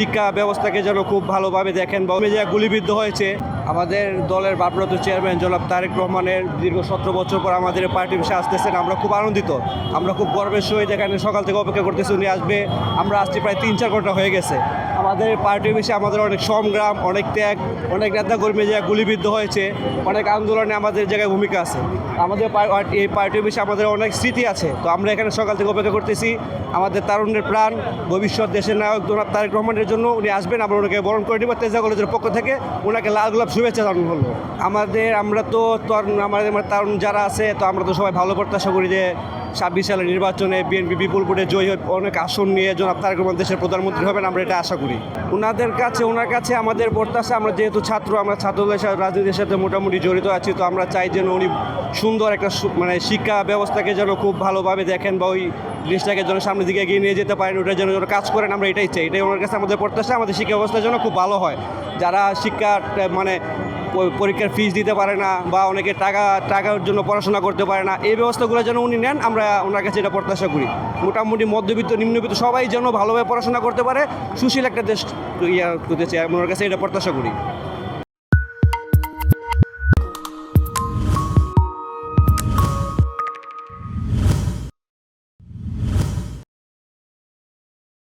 শিক্ষা ব্যবস্থাকে যেন খুব ভালোভাবে দেখেন বা যে গুলিবিদ্ধ হয়েছে। আমাদের দলের ভারপ্রাপ্ত চেয়ারম্যান জনাব তারেক রহমানের দীর্ঘ সতেরো বছর পর আমাদের পার্টি বিষয়ে আসতেছেন। আমরা খুব আনন্দিত। আমরা খুব গর্বের সহিত এখানে সকাল থেকে অপেক্ষা করতেছি। উনি আসবে। আমরা আসছি প্রায় তিন চার ঘণ্টা হয়ে গেছে। আমাদের পার্টি বিষয়ে আমাদের অনেক সংগ্রাম অনেক ত্যাগ, অনেক নেতাকর্মী যে গুলিবিদ্ধ হয়েছে, অনেক আন্দোলনে আমাদের জায়গায় ভূমিকা আছে। আমাদের এই পার্টির বিষয়ে আমাদের অনেক স্মৃতি আছে। তো আমরা এখানে সকাল থেকে অপেক্ষা করতেছি। আমাদের তারুণ্যের প্রাণ, ভবিষ্যৎ দেশের নায়ক জনাব তারেক রহমানের জন্য উনি আসবেন। আমরা ওনাকে বরণ করে নিব। তেজা কলেজের পক্ষ থেকে ওনাকে লাল গোলাপ শুভেচ্ছা জানানো হলো। আমাদের, আমরা তো তরুণ, আমাদের তারুণ যারা আছে, তো আমরা তো সবাই ভালো প্রত্যাশা করি যে ছাব্বিশ সালের নির্বাচনে বিএনপি বিপুল ভোটে জয়ী হয়ে অনেক আসন নিয়ে জনাব রহমান দেশের প্রধানমন্ত্রী হবেন, আমরা এটা আশা করি। ওনাদের কাছে ওনার কাছে আমাদের প্রত্যাশা, আমরা যেহেতু ছাত্র, আমরা ছাত্রদের সাথে, রাজনীতির সাথে মোটামুটি জড়িত আছি, তো আমরা চাই যেন উনি সুন্দর একটা মানে শিক্ষা ব্যবস্থাকে যেন খুব ভালোভাবে দেখেন বা ওই জিনিসটাকে যেন সামনের দিকে এগিয়ে নিয়ে যেতে পারেন, ওটা যেন যেন কাজ করেন, আমরা এটাই চাই। এটাই ওনার কাছে আমাদের প্রত্যাশা, আমাদের শিক্ষা ব্যবস্থার জন্য খুব ভালো হয়। যারা শিক্ষা মানে পরীক্ষার ফিস দিতে পারে না বা অনেকে টাকা, টাকার জন্য পড়াশোনা করতে পারে না। এই ব্যবস্থাগুলো যেন উনি নেন, আমরা ওনার কাছে এটা প্রত্যাশা করি। মোটামুটি মধ্যবিত্ত, নিম্নবিত্ত সবাই যেন ভালোভাবে পড়াশোনা করতে পারে, সুশীল একটা দেশ ইয়া করতে চাই ওনার কাছে এটা প্রত্যাশা করি।